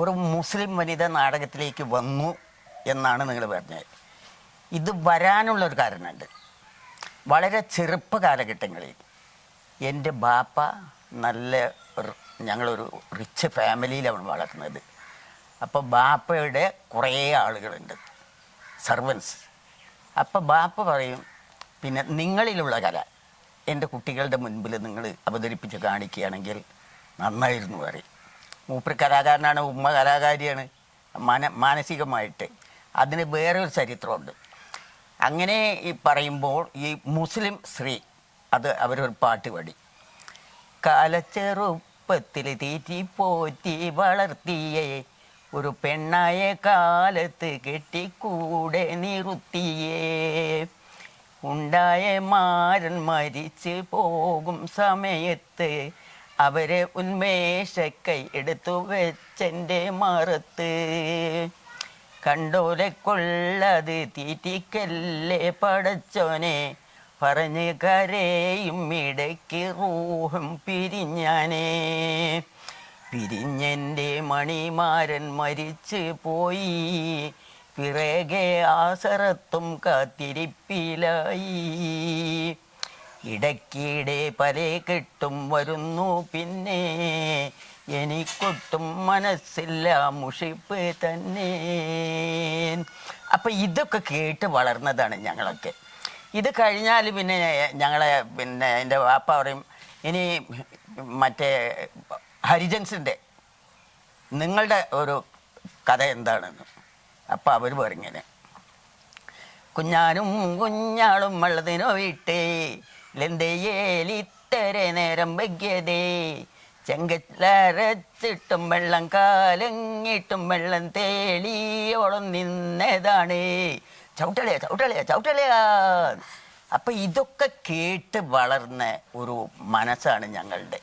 ഒരു മുസ്ലിം വനിത നാടകത്തിലേക്ക് വന്നു എന്നാണ് നിങ്ങൾ പറഞ്ഞത്. ഇത് വരാനുള്ള ഒരു കാരണമുണ്ട്. വളരെ ചെറുപ്പ കാലഘട്ടങ്ങളിൽ എന്റെ ബാപ്പ നല്ല ഞങ്ങളൊരു റിച്ച് ഫാമിലിയിലാണ് വളർന്നത്. അപ്പോൾ ബാപ്പയുടെ കുറേ ആളുകളുണ്ട് സർവൻസ് അപ്പോൾ ബാപ്പ പറയും പിന്നെ നിങ്ങളിലുള്ള കല എന്റെ കുട്ടികളുടെ മുൻപിൽ നിങ്ങൾ അവതരിപ്പിച്ച് കാണിക്കുകയാണെങ്കിൽ നന്നായിരുന്നു പറയും. മൂപ്പര് കലാകാരനാണ് ഉമ്മ കലാകാരിയാണ് മന മാനസികമായിട്ട്. അതിന് വേറൊരു ചരിത്രമുണ്ട്. അങ്ങനെ ഈ പറയുമ്പോൾ ഈ മുസ്ലിം സ്ത്രീ അത് അവരൊരു പാട്ട് പാടി. കാലച്ചെറുപ്പത്തിൽ തീറ്റി പോറ്റി വളർത്തിയേ ഒരു പെണ്ണായ കാലത്ത് കെട്ടിക്കൂടെ നിറുത്തിയേ. ഉണ്ടായ മാരൻ മരിച്ച് പോകും സമയത്ത് അവരെ ഉന്മേഷക്കൈ എടുത്തു വെച്ചെന്റെ മറത്ത്. കണ്ടോലെ കൊള്ളത് തീറ്റിക്കല്ലേ പടച്ചോനെ. പറഞ്ഞ് കരയും ഇടയ്ക്ക് റൂഹും പിരിഞ്ഞാനേ. പിരിഞ്ഞെന്റെ മണിമാരൻ മരിച്ച് പോയി. പിറകെ ആസറത്തും കാത്തിരിപ്പിലായി. ഇടയ്ക്കിടെ പല കെട്ടും വരുന്നു പിന്നെ. എനിക്കൊട്ടും മനസ്സില്ല മുഷിപ്പ് തന്നെ. അപ്പം ഇതൊക്കെ കേട്ട് വളർന്നതാണ് ഞങ്ങളൊക്കെ. ഇത് കഴിഞ്ഞാൽ പിന്നെ ഞങ്ങളെ പിന്നെ എന്റെ വാപ്പ പറയും ഇനി മറ്റേ ഹരിജൻസിന്റെ നിങ്ങളുടെ ഒരു കഥ എന്താണെന്ന്. അപ്പം അവർ പറഞ്ഞു കുഞ്ഞാനും കുഞ്ഞാളും വള്ളതിനോ വിട്ടേ ലെന്തയേലിത്തര നേരം വയ്യതേ ചെങ്കലരച്ചിട്ടും വെള്ളം കാലങ്ങിട്ടും വെള്ളം തേളിയോളം നിന്നതാണ്. ചവിട്ടളയാ ചവിട്ടളയാ ചവിട്ടളയാ. അപ്പൊ ഇതൊക്കെ കേട്ട് വളർന്ന ഒരു മനസ്സാണ് ഞങ്ങളുടെ.